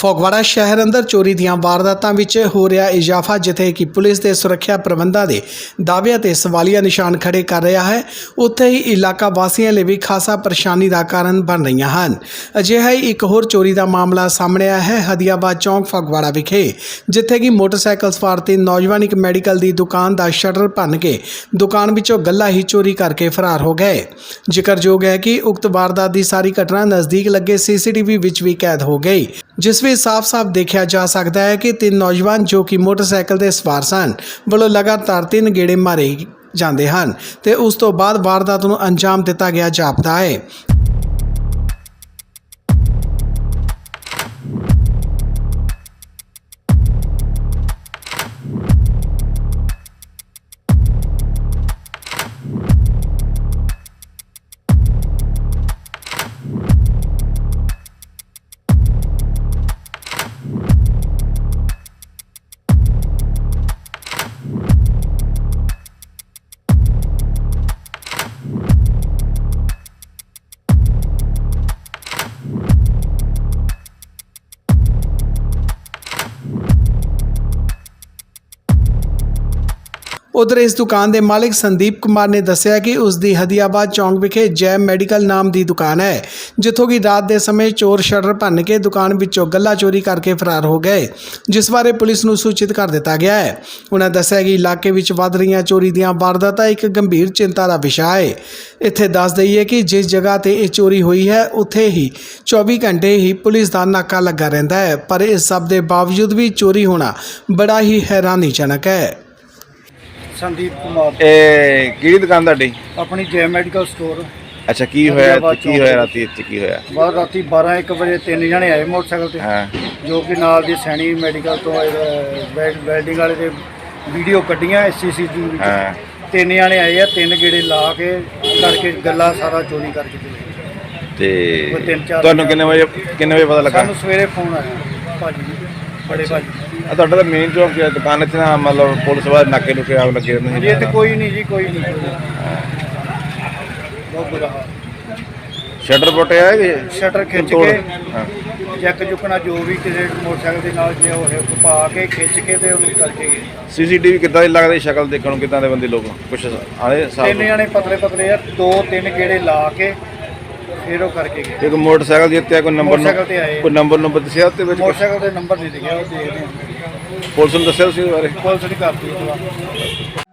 ਫਗਵਾੜਾ ਸ਼ਹਿਰ ਅੰਦਰ ਚੋਰੀ ਦੀਆਂ ਵਾਰਦਾਤਾਂ ਵਿੱਚ ਹੋ ਰਿਹਾ ਇਜ਼ਾਫਾ, ਜਿੱਥੇ ਕਿ ਪੁਲਿਸ ਦੇ ਸੁਰੱਖਿਆ ਪ੍ਰਬੰਧਾਂ ਦੇ ਦਾਅਵਿਆਂ ਤੇ ਸਵਾਲੀਆ ਨਿਸ਼ਾਨ ਖੜੇ ਕਰ ਰਿਹਾ ਹੈ। ਉੱਥੇ ਹੀ ਇਲਾਕਾ ਵਾਸੀਆਂ ਲਈ ਵੀ ਖਾਸਾ ਪਰੇਸ਼ਾਨੀ ਦਾ ਕਾਰਨ ਬਣ ਰਹੀਆਂ ਹਨ। ਅਜਿਹਾ ਹੀ ਇੱਕ ਹੋਰ ਚੋਰੀ ਦਾ ਮਾਮਲਾ ਸਾਹਮਣੇ ਆਇਆ ਹੈ, ਹਦੀਆਬਾਦ ਚੌਂਕ, ਫਗਵਾੜਾ ਵਿਖੇ, ਜਿੱਥੇ ਕਿ ਮੋਟਰਸਾਈਕਲ ਸਵਾਰ ਤਿੰਨ ਨੌਜਵਾਨ ਇੱਕ ਮੈਡੀਕਲ ਦੀ ਦੁਕਾਨ ਦਾ ਸ਼ਟਰ ਭੰਨ ਕੇ ਦੁਕਾਨ ਵਿੱਚੋਂ ਗੱਲਾ ਹੀ ਚੋਰੀ ਕਰਕੇ ਫਰਾਰ ਹੋ ਗਏ। ਜ਼ਿਕਰਯੋਗ ਹੈ ਕਿ ਉਕਤ ਵਾਰਦਾਤ ਦੀ ਸਾਰੀ ਘਟਨਾ ਨਜ਼ਦੀਕ ਲੱਗੇ ਸੀਸੀਟੀਵੀ ਵਿੱਚ ਵੀ ਕੈਦ ਹੋ ਗਈ, ਜਿਸ ਵਿੱਚ ਸਾਫ਼-ਸਾਫ਼ ਦੇਖਿਆ ਜਾ ਸਕਦਾ ਹੈ ਕਿ ਤਿੰਨ ਨੌਜਵਾਨ ਜੋ ਕਿ ਮੋਟਰਸਾਈਕਲ ਦੇ ਸਵਾਰ ਸਨ, ਵੱਲੋਂ ਲਗਾਤਾਰ ਤਿੰਨ ਗੇੜੇ ਮਾਰੇ ਜਾਂਦੇ ਹਨ ਤੇ ਉਸ ਤੋਂ ਬਾਅਦ ਵਾਰਦਾਤ ਨੂੰ ਅੰਜਾਮ ਦਿੱਤਾ ਗਿਆ ਜਾਪਦਾ ਹੈ। ਉਧਰ ਇਸ ਦੁਕਾਨ ਦੇ ਮਾਲਕ ਸੰਦੀਪ ਕੁਮਾਰ ਨੇ ਦੱਸਿਆ ਕਿ ਉਸ ਦੀ ਹਦੀਆਬਾਦ ਚੌਂਕ ਵਿਖੇ ਜੈਮ ਮੈਡੀਕਲ ਨਾਮ ਦੀ ਦੁਕਾਨ ਹੈ, ਜਿੱਥੋਂ ਕਿ ਰਾਤ ਦੇ ਸਮੇਂ ਚੋਰ ਸ਼ਟਰ ਭੰਨ ਕੇ ਦੁਕਾਨ ਵਿੱਚੋਂ ਗੱਲਾ ਚੋਰੀ ਕਰਕੇ ਫਰਾਰ ਹੋ ਗਏ, ਜਿਸ ਬਾਰੇ ਪੁਲਿਸ ਨੂੰ ਸੂਚਿਤ ਕਰ ਦਿੱਤਾ ਗਿਆ ਹੈ। ਉਹਨਾਂ ਦੱਸਿਆ ਕਿ ਇਲਾਕੇ ਵਿੱਚ ਵੱਧ ਰਹੀਆਂ ਚੋਰੀ ਦੀਆਂ ਵਾਰਦਾਤਾਂ ਇੱਕ ਗੰਭੀਰ ਚਿੰਤਾ ਦਾ ਵਿਸ਼ਾ ਹੈ। ਇੱਥੇ ਦੱਸ ਦਈਏ ਕਿ ਜਿਸ ਜਗ੍ਹਾ ਤੇ ਇਹ ਚੋਰੀ ਹੋਈ ਹੈ, ਉੱਥੇ ਹੀ 24 ਘੰਟੇ ਹੀ ਪੁਲਿਸ ਦਾ ਨਾਕਾ ਲੱਗਾ ਰਹਿੰਦਾ ਹੈ, ਪਰ ਇਸ ਸਭ ਦੇ ਬਾਵਜੂਦ ਵੀ ਚੋਰੀ ਹੋਣਾ ਬੜਾ ਹੀ ਹੈਰਾਨੀਜਨਕ ਹੈ। ਸੰਦੀਪ ਕੁਮਾਰ। ਇਹ ਕਿਹੜੀ ਦੁਕਾਨ ਤੁਹਾਡੀ? ਆਪਣੀ ਜੈ ਮੈਡੀਕਲ ਸਟੋਰ। ਅੱਛਾ ਕੀ ਹੋਇਆ? ਇੱਥੇ? ਕੀ ਹੋਇਆ ਰਾਤੀ? ਇੱਥੇ ਕੀ ਹੋਇਆ? ਬਾਅਦ ਰਾਤੀ 12 1 ਵਜੇ ਤਿੰਨ ਜਣੇ ਆਏ ਮੋਟਰਸਾਈਕਲ ਤੇ। ਹਾਂ। ਜੋ ਕਿ ਨਾਲ ਦੀ ਸੈਣੀ ਮੈਡੀਕਲ ਤੋਂ ਵੈਲਡਿੰਗ ਵਾਲੇ ਦੇ ਵੀਡੀਓ ਕੱਢੀਆਂ ਸੀਸੀਟੀਵੀ ਵਿੱਚ। ਹਾਂ। ਤਿੰਨ ਜਣੇ ਆਏ ਆ ਤਿੰਨ ਗੇੜੇ ਲਾ ਕੇ ਕਰਕੇ ਗੱਲਾਂ ਸਾਰਾ ਚੋਰੀ ਕਰਕੇ ਚਲੇ ਗਏ। ਉਹ ਤੇ ਤਿੰਨ ਚਾਰ ਤੁਹਾਨੂੰ ਕਿੰਨੇ ਵਜੇ ਕਿੰਨੇ ਵਜੇ ਪਤਾ ਲੱਗਾ? ਸਾਨੂੰ ਸਵੇਰੇ ਫੋਨ ਆਇਆ। ਭਾਜੀ ਬੜੇ ਭਾਜੀ। ਆ ਤੁਹਾਡਾ ਤਾਂ ਮੇਨ ਚੌਕ ਹੈ ਦੁਕਾਨ ਇੱਥੇ ਨਾ ਮਤਲਬ ਪੁਲਿਸ ਵਾਲੇ ਨਾਕੇ ਨੂੰ ਕਿਹਾ ਲੱਗੇ ਜੀ ਇੱਥੇ ਕੋਈ ਨਹੀਂ ਜੀ ਕੋਈ ਨਹੀਂ। ਬਹੁਤ ਬੁਰਾ ਹਾਲ। ਸ਼ਟਰ ਪਟਿਆ ਹੈ ਸ਼ਟਰ ਖਿੱਚ ਤੋੜ। ਕੇ ਹਾਂ। ਜੈਕ ਚੁੱਕਣਾ ਜੋ ਵੀ ਕਿਸੇ ਮੋਟਰਸਾਈਕਲ ਦੇ ਨਾਲ ਜੇ ਉਹ ਪਾ ਕੇ ਖਿੱਚ ਕੇ ਤੇ ਉਹਨੂੰ ਕਰਕੇ ਗਏ ਸੀਸੀਟੀਵੀ ਕਿੱਦਾਂ ਦੀ ਲੱਗਦੀ ਸ਼ਕਲ ਦੇਖਣ ਨੂੰ ਕਿੱਦਾਂ ਦੇ ਬੰਦੇ ਲੋਕ ਕੁਛ ਆਲੇ ਤਿੰਨ ਸਾਹ ਜਣੇ ਪਤਲੇ ਪਤਲੇ ਆ ਦੋ ਤਿੰਨ ਗੇੜੇ ਲਾ ਕੇ ਫਿਰ ਉਹ ਕਰਕੇ ਗਏ ਇੱਕ ਮੋਟਰਸਾਈਕਲ ਜਿੱਤਿਆ ਕੋਈ ਨੰਬਰ ਮੋਟਰਸਾਈਕਲ ਤੇ ਆਏ। ਕੋਈ ਨੰਬਰ ਨੰਬਰ ਦੱਸਿਆ ਤੇ ਵਿੱਚ ਕੁਛ? ਮੋਟਰਸਾਈਕਲ ਦੇ ਨੰਬਰ ਨਹੀਂ ਦਿਖਿਆ ਉਹ ਦੇਖਦੇ ਹਾਂ ਪੁਲਿਸ ਨੂੰ ਦੱਸਿਆ ਤੁਸੀਂ ਬਾਰੇ ਪੁਲਿਸ ਨੇ ਕਰਤੀ ਉਹ